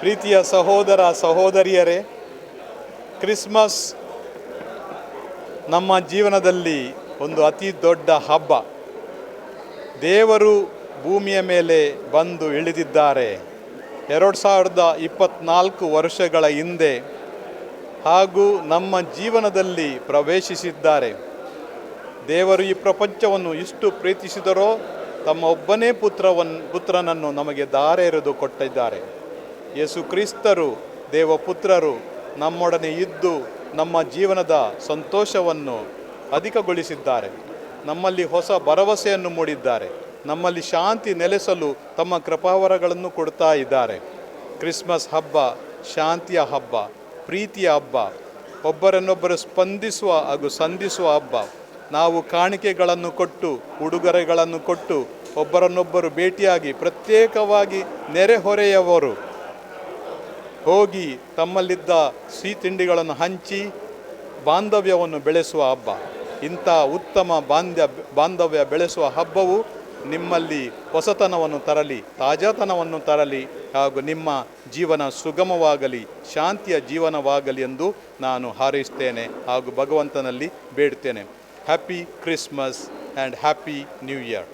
ಪ್ರೀತಿಯ ಸಹೋದರ ಸಹೋದರಿಯರೇ, ಕ್ರಿಸ್ಮಸ್ ನಮ್ಮ ಜೀವನದಲ್ಲಿ ಒಂದು ಅತಿ ದೊಡ್ಡ ಹಬ್ಬ. ದೇವರು ಭೂಮಿಯ ಮೇಲೆ ಬಂದು ಇಳಿದಿದ್ದಾರೆ. ಎರಡು ಸಾವಿರದ ಇಪ್ಪತ್ನಾಲ್ಕು ವರ್ಷಗಳ ಹಿಂದೆ ಹಾಗೂ ನಮ್ಮ ಜೀವನದಲ್ಲಿ ಪ್ರವೇಶಿಸಿದ್ದಾರೆ. ದೇವರು ಈ ಪ್ರಪಂಚವನ್ನು ಇಷ್ಟು ಪ್ರೀತಿಸಿದರೋ ತಮ್ಮ ಒಬ್ಬನೇ ಪುತ್ರವನ್ನು ಪುತ್ರನನ್ನು ನಮಗೆ ದಾರೆ ಎರೆದು ಕೊಟ್ಟಿದ್ದಾರೆ. ಯೇಸು ಕ್ರಿಸ್ತರು, ದೇವಪುತ್ರರು ನಮ್ಮೊಡನೆ ಇದ್ದು ನಮ್ಮ ಜೀವನದ ಸಂತೋಷವನ್ನು ಅಧಿಕಗೊಳಿಸಿದ್ದಾರೆ. ನಮ್ಮಲ್ಲಿ ಹೊಸ ಭರವಸೆಯನ್ನು ಮೂಡಿದ್ದಾರೆ. ನಮ್ಮಲ್ಲಿ ಶಾಂತಿ ನೆಲೆಸಲು ತಮ್ಮ ಕೃಪಾವರಗಳನ್ನು ಕೊಡ್ತಾ ಇದ್ದಾರೆ. ಕ್ರಿಸ್ಮಸ್ ಹಬ್ಬ ಶಾಂತಿಯ ಹಬ್ಬ, ಪ್ರೀತಿಯ ಹಬ್ಬ, ಒಬ್ಬರನ್ನೊಬ್ಬರು ಸ್ಪಂದಿಸುವ ಹಾಗೂ ಸಂಧಿಸುವ ಹಬ್ಬ. ನಾವು ಕಾಣಿಕೆಗಳನ್ನು ಕೊಟ್ಟು, ಉಡುಗೊರೆಗಳನ್ನು ಕೊಟ್ಟು, ಒಬ್ಬರನ್ನೊಬ್ಬರು ಭೇಟಿಯಾಗಿ ಪ್ರತ್ಯೇಕವಾಗಿ ನೆರೆಹೊರೆಯವರು. ಹೋಗಿ ತಮ್ಮಲ್ಲಿದ್ದ ಸಿಹಿ ತಿಂಡಿಗಳನ್ನು ಹಂಚಿ ಬಾಂಧವ್ಯವನ್ನು ಬೆಳೆಸುವ ಹಬ್ಬ. ಇಂಥ ಉತ್ತಮ ಬಾಂಧ್ಯ ಬಾಂಧವ್ಯ ಬೆಳೆಸುವ ಹಬ್ಬವು ನಿಮ್ಮಲ್ಲಿ ಹೊಸತನವನ್ನು ತರಲಿ, ತಾಜಾತನವನ್ನು ತರಲಿ ಹಾಗೂ ನಿಮ್ಮ ಜೀವನ ಸುಗಮವಾಗಲಿ, ಶಾಂತಿಯ ಜೀವನವಾಗಲಿ ಎಂದು ನಾನು ಹಾರೈಸ್ತೇನೆ ಹಾಗೂ ಭಗವಂತನಲ್ಲಿ ಬೇಡ್ತೇನೆ. Happy Christmas and happy new year